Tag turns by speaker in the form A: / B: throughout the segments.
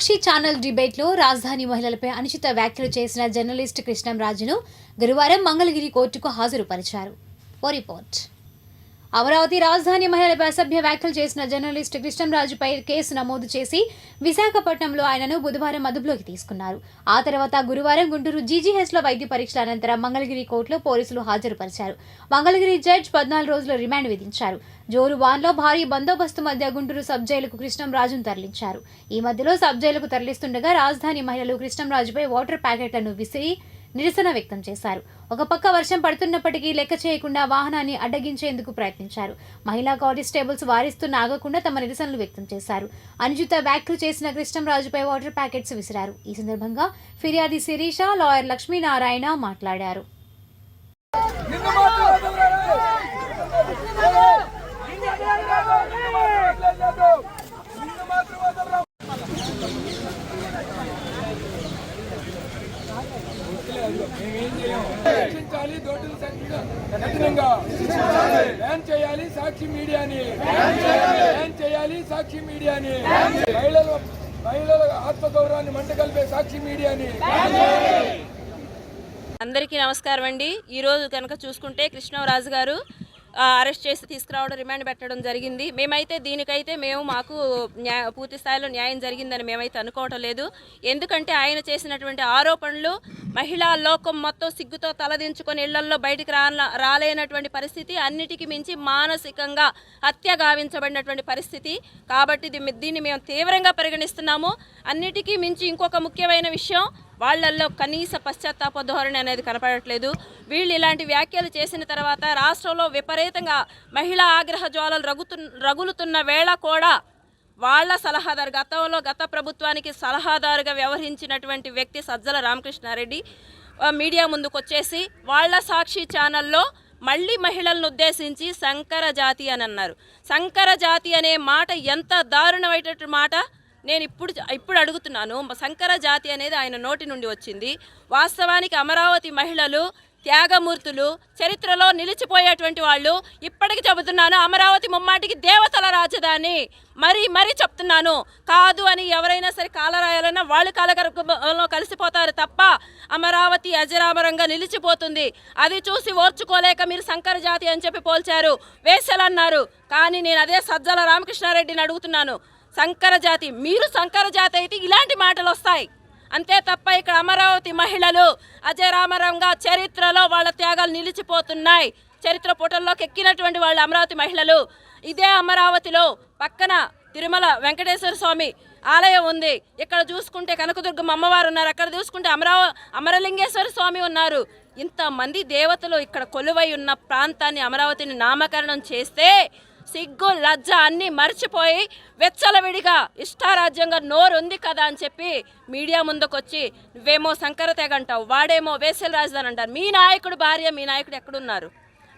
A: సాక్షి channel డిబేట్లో రాజధాని మహిళలపై అనుచిత వ్యాఖ్యలు చేసిన జర్నలిస్ట్ కృష్ణంరాజును గురువారం మంగళగిరి కోర్టుకు హాజరుపరిచారు. ఓ రిపోర్ట్. అమరావతి రాజధాని మహిళలపై అసభ్య వ్యాఖ్యలు చేసిన జర్నలిస్ట్ కృష్ణంరాజుపై కేసు నమోదు చేసి విశాఖపట్నంలో ఆయనను బుధవారం అదుపులోకి తీసుకున్నారు. ఆ తర్వాత గురువారం గుంటూరు జీజీహెచ్లో వైద్య పరీక్షల అనంతరం మంగళగిరి కోర్టులో పోలీసులు హాజరుపరిచారు. మంగళగిరి జడ్జ్ పద్నాలుగు రోజుల రిమాండ్ విధించారు. జోరు వాన్లో భారీ బందోబస్తు మధ్య గుంటూరు సబ్ జైలుకు కృష్ణంరాజును తరలించారు. ఈ మధ్యలో సబ్ జైలుకు తరలిస్తుండగా రాజధాని మహిళలు కృష్ణంరాజుపై వాటర్ ప్యాకెట్లను విసిరి నిరసన వ్యక్తం చేశారు. ఒక పక్క వర్షం పడుతున్నప్పటికీ లెక్క చేయకుండా వాహనాన్ని అడ్డగించేందుకు ప్రయత్నించారు. మహిళా కానిస్టేబుల్స్ వారిస్తున్న ఆగకుండా తమ నిరసనలు వ్యక్తం చేశారు. అనుజిత వ్యాఖ్యలు చేసిన కృష్ణంరాజుపై వాటర్ ప్యాకెట్స్ విసిరారు. ఈ సందర్భంగా ఫిర్యాది శిరీష లాయర్ లక్ష్మీనారాయణ మాట్లాడారు.
B: రక్షించాలి దోటుల కఠినంగా. బ్యాన్ చేయాలి సాక్షి మీడియాని. బ్యాన్ చేయాలి సాక్షి మీడియాని. మహిళల మహిళల ఆత్మగౌరవాన్ని మంటగలిపే సాక్షి మీడియాని.
C: అందరికీ నమస్కారం అండి. ఈరోజు కనుక చూసుకుంటే కృష్ణరాజు గారు అరెస్ట్ చేసి తీసుకురావడం రిమాండ్ పెట్టడం జరిగింది. మేమైతే దీనికైతే మేము మాకు న్యాయ పూర్తి స్థాయిలో న్యాయం జరిగిందని మేమైతే అనుకోవటం లేదు. ఎందుకంటే ఆయన చేసినటువంటి ఆరోపణలు మహిళా లోకం మొత్తం సిగ్గుతో తలదించుకొని ఇళ్ళల్లో బయటికి రా రాలేనటువంటి పరిస్థితి అన్నిటికీ మించి మానసికంగా హత్య గావించబడినటువంటి పరిస్థితి. కాబట్టి దీన్ని మేము తీవ్రంగా పరిగణిస్తున్నాము. అన్నిటికీ మించి ఇంకొక ముఖ్యమైన విషయం వాళ్ళల్లో కనీస పశ్చాత్తాప ధోరణి అనేది కనపడట్లేదు. వీళ్ళు ఇలాంటి వ్యాఖ్యలు చేసిన తర్వాత రాష్ట్రంలో విపరీతంగా మహిళా ఆగ్రహ జ్వాలలు రగుతు రగులుతున్న వేళ కూడా వాళ్ళ సలహాదారు గతంలో గత ప్రభుత్వానికి సలహాదారుగా వ్యవహరించినటువంటి వ్యక్తి సజ్జల రామకృష్ణారెడ్డి మీడియా ముందుకు వచ్చేసి వాళ్ళ సాక్షి ఛానల్లో మళ్ళీ మహిళలను ఉద్దేశించి సంకర జాతి అని అన్నారు. సంకర జాతి అనే మాట ఎంత దారుణమైనటువంటి మాట? నేను ఇప్పుడు ఇప్పుడు అడుగుతున్నాను సంకర జాతి అనేది ఆయన నోటి నుండి వచ్చింది. వాస్తవానికి అమరావతి మహిళలు త్యాగమూర్తులు చరిత్రలో నిలిచిపోయేటువంటి వాళ్ళు ఇప్పటికి చెబుతున్నాను అమరావతి ముమ్మాటికి దేవతల రాజధాని. మరీ మరీ చెప్తున్నాను కాదు అని ఎవరైనా సరే కాలరాయాలన్నా వాళ్ళు కాలగర్భంలో కలిసిపోతారు తప్ప అమరావతి అజరామరంగా నిలిచిపోతుంది. అది చూసి ఓర్చుకోలేక మీరు సంకర జాతి అని చెప్పి పోల్చారు వేసలన్నారు. కానీ నేను అదే సజ్జల రామకృష్ణారెడ్డిని అడుగుతున్నాను సంకర జాతి. మీరు సంకర జాతి అయితే ఇలాంటి మాటలు వస్తాయి. అంతే తప్ప ఇక్కడ అమరావతి మహిళలు అజయరామరంగా చరిత్రలో వాళ్ళ త్యాగాలు నిలిచిపోతున్నాయి. చరిత్ర పుటల్లోకి ఎక్కినటువంటి వాళ్ళు అమరావతి మహిళలు. ఇదే అమరావతిలో పక్కన తిరుమల వెంకటేశ్వర స్వామి ఆలయం ఉంది. ఇక్కడ చూసుకుంటే కనకదుర్గమ్మ అమ్మవారు ఉన్నారు. అక్కడ చూసుకుంటే అమరావ అమరలింగేశ్వర స్వామి ఉన్నారు. ఇంతమంది దేవతలు ఇక్కడ కొలువై ఉన్న ప్రాంతాన్ని అమరావతిని నామకరణం చేస్తే సిగ్గు లజ్జ అన్నీ మర్చిపోయి వెచ్చలవిడిగా ఇష్టారాజ్యంగా నోరు ఉంది కదా అని చెప్పి మీడియా ముందుకొచ్చి నువ్వేమో శంకర తెగ అంటావు వాడేమో వేసల రాజధాని అంటారు. మీ నాయకుడు భార్య మీ నాయకుడు ఎక్కడున్నారు?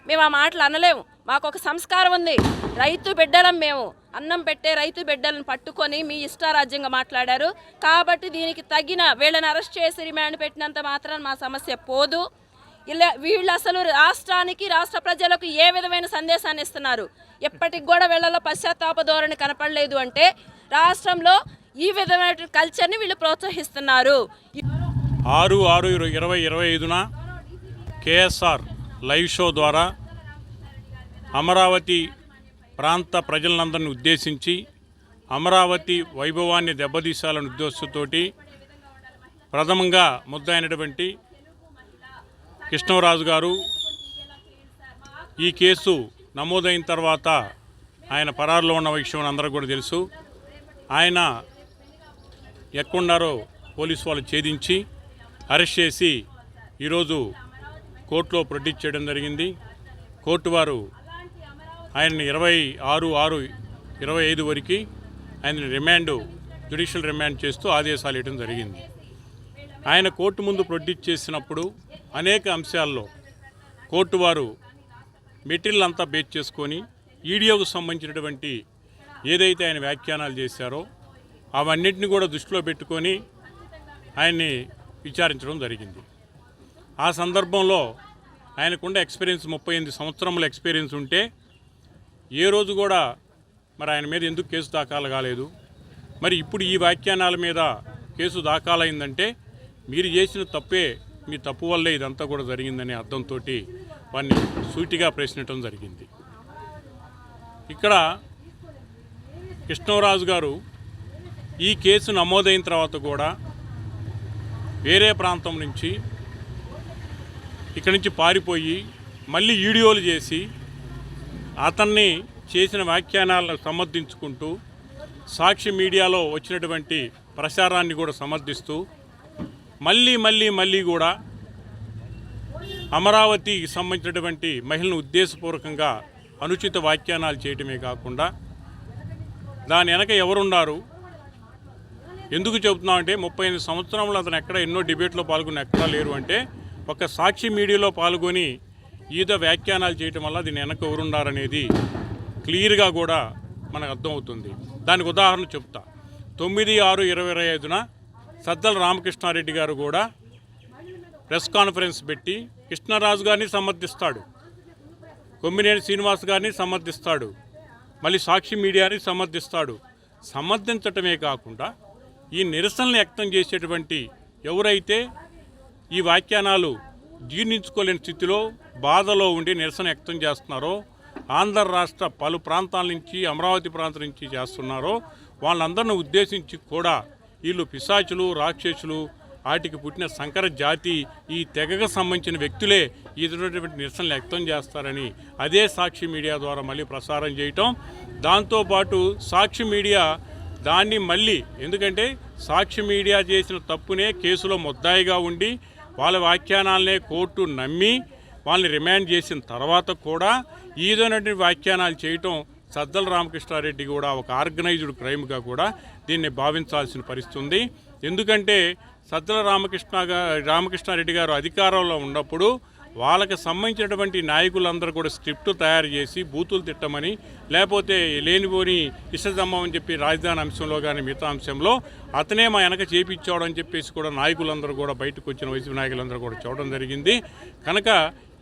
C: మేము ఆ మాటలు అనలేము. మాకు ఒక సంస్కారం ఉంది. రైతు బిడ్డలం మేము. అన్నం పెట్టే రైతు బిడ్డలను పట్టుకొని మీ ఇష్టారాజ్యంగా మాట్లాడారు. కాబట్టి దీనికి తగిన వీళ్ళని అరెస్ట్ చేసి రిమాండ్ పెట్టినంత మాత్రం మా సమస్య పోదు. ఇలా వీళ్ళు అసలు రాష్ట్రానికి రాష్ట్ర ప్రజలకు ఏ విధమైన సందేశాన్ని ఇస్తున్నారు? ఎప్పటికి కూడా వీళ్ళలో పశ్చాత్తాప ధోరణి కనపడలేదు అంటే రాష్ట్రంలో ఈ విధమైన కల్చర్ని వీళ్ళు ప్రోత్సహిస్తున్నారు.
D: ఆరు ఆరు ఇరవై ఇరవై ఐదున కేఎస్ఆర్ లైవ్ షో ద్వారా అమరావతి ప్రాంత ప్రజలందరిని ఉద్దేశించి అమరావతి వైభవాన్ని దెబ్బతీసాలనే ఉద్దేశంతోటి ప్రథమంగా ముద్దైనటువంటి కృష్ణరాజు గారు ఈ కేసు నమోదైన తర్వాత ఆయన పరారులో ఉన్న విషయం అందరూ కూడా తెలుసు. ఆయన ఎక్కడున్నారో పోలీసు వాళ్ళు ఛేదించి అరెస్ట్ చేసి ఈరోజు కోర్టులో ప్రొడ్యూస్ చేయడం జరిగింది. కోర్టు వారు ఆయన్ని ఇరవై ఆరు ఆరు ఇరవై ఐదు వరకు ఆయన రిమాండ్ జ్యుడిషియల్ రిమాండ్ చేస్తూ ఆదేశాలు ఇవ్వడం జరిగింది. ఆయన కోర్టు ముందు ప్రొడ్యూస్ చేసినప్పుడు అనేక అంశాల్లో కోర్టు వారు మెటీరియల్ అంతా బేస్ చేసుకొని ఈడియోకు సంబంధించినటువంటి ఏదైతే ఆయన వ్యాఖ్యానాలు చేశారో అవన్నిటిని కూడా దృష్టిలో పెట్టుకొని ఆయన్ని విచారించడం జరిగింది. ఆ సందర్భంలో ఆయనకున్న ఎక్స్పీరియన్స్ ముప్పై ఎనిమిది సంవత్సరముల ఎక్స్పీరియన్స్ ఉంటే ఏ రోజు కూడా మరి ఆయన మీద ఎందుకు కేసు దాఖలు కాలేదు? మరి ఇప్పుడు ఈ వ్యాఖ్యానాల మీద కేసు దాఖలైందంటే మీరు చేసిన తప్పే మీ తప్పు వల్లే ఇదంతా కూడా జరిగిందనే అర్థంతో వారిని సూటిగా ప్రశ్నించడం జరిగింది. ఇక్కడ కృష్ణరాజు గారు ఈ కేసు నమోదైన తర్వాత కూడా వేరే ప్రాంతం నుంచి ఇక్కడి నుంచి పారిపోయి మళ్ళీ వీడియోలు చేసి అతన్ని చేసిన వ్యాఖ్యానాలను సమర్థించుకుంటూ సాక్షి మీడియాలో వచ్చినటువంటి ప్రచారాన్ని కూడా సమర్థిస్తూ మళ్ళీ మళ్ళీ మళ్ళీ కూడా అమరావతికి సంబంధించినటువంటి మహిళను ఉద్దేశపూర్వకంగా అనుచిత వ్యాఖ్యానాలు చేయటమే కాకుండా దాని వెనక ఎవరున్నారు? ఎందుకు చెబుతున్నామంటే ముప్పై ఎనిమిది సంవత్సరంలో అతను ఎక్కడ ఎన్నో డిబేట్లో పాల్గొని ఎక్కడా లేరు అంటే ఒక సాక్షి మీడియాలో పాల్గొని ఈత వ్యాఖ్యానాలు చేయటం వల్ల దీని వెనక ఎవరున్నారనేది క్లియర్గా కూడా మనకు అర్థమవుతుంది. దానికి ఉదాహరణ చెప్తా. తొమ్మిది ఆరు ఇరవై ఇరవై ఐదున సద్దల రామకృష్ణారెడ్డి గారు కూడా ప్రెస్ కాన్ఫరెన్స్ పెట్టి కృష్ణరాజు గారిని సమర్థిస్తాడు. కొమ్మినేని శ్రీనివాస్ గారిని సమర్థిస్తాడు. మళ్ళీ సాక్షి మీడియాని సమర్థిస్తాడు. సమర్థించటమే కాకుండా ఈ నిరసనలు వ్యక్తం చేసేటువంటి ఎవరైతే ఈ వ్యాఖ్యానాలు జీర్ణించుకోలేని స్థితిలో బాధలో ఉండి నిరసన వ్యక్తం చేస్తున్నారో ఆంధ్ర రాష్ట్ర పలు ప్రాంతాల నుంచి అమరావతి ప్రాంతం నుంచి చేస్తున్నారో వాళ్ళందరిని ఉద్దేశించి కూడా వీళ్ళు పిశాచులు రాక్షసులు వాటికి పుట్టిన సంకర జాతి ఈ తెగకు సంబంధించిన వ్యక్తులే ఈ నిరసనలు వ్యక్తం చేస్తారని అదే సాక్షి మీడియా ద్వారా మళ్ళీ ప్రసారం చేయటం. దాంతోపాటు సాక్షి మీడియా దాన్ని మళ్ళీ ఎందుకంటే సాక్షి మీడియా చేసిన తప్పునే కేసులో ముద్దాయిగా ఉండి వాళ్ళ వ్యాఖ్యానాలనే కోర్టు నమ్మి వాళ్ళని రిమాండ్ చేసిన తర్వాత కూడా ఈదైనటువంటి వ్యాఖ్యానాలు చేయటం సద్దల రామకృష్ణారెడ్డి కూడా ఒక ఆర్గనైజ్డ్ క్రైమ్గా కూడా దీన్ని భావించాల్సిన పరిస్థితి ఉంది. ఎందుకంటే సద్దల రామకృష్ణ రామకృష్ణారెడ్డి గారు అధికారంలో ఉన్నప్పుడు వాళ్ళకి సంబంధించినటువంటి నాయకులందరూ కూడా స్క్రిప్ట్ తయారు చేసి బూతులు తిట్టమని లేకపోతే లేనిపోని ఇష్టదమ్మం అని చెప్పి రాజధాని అంశంలో కానీ మిగతా అంశంలో అతనే మా వెనక చేపించాడు అని చెప్పేసి కూడా నాయకులందరూ కూడా బయటకు వచ్చిన వైసీపీ నాయకులందరూ కూడా చూడడం జరిగింది. కనుక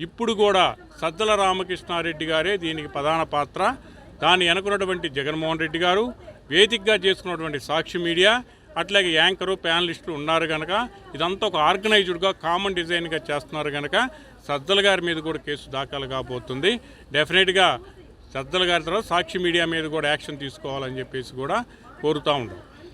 D: ఇప్పుడు కూడా సద్దల రామకృష్ణారెడ్డి గారే దీనికి ప్రధాన పాత్ర. దాన్ని వెనుకున్నటువంటి జగన్మోహన్ రెడ్డి గారు వేదికగా చేసుకున్నటువంటి సాక్షి మీడియా అట్లాగే యాంకరు ప్యానలిస్టులు ఉన్నారు కనుక ఇదంతా ఒక ఆర్గనైజ్డ్గా కామన్ డిజైన్గా చేస్తున్నారు కనుక సజ్జల గారి మీద కూడా కేసు దాఖలు కాబోతుంది. డెఫినెట్గా సజ్జల గారి తర్వాత సాక్షి మీడియా మీద కూడా యాక్షన్ తీసుకోవాలని చెప్పేసి కూడా కోరుతూ ఉంటాం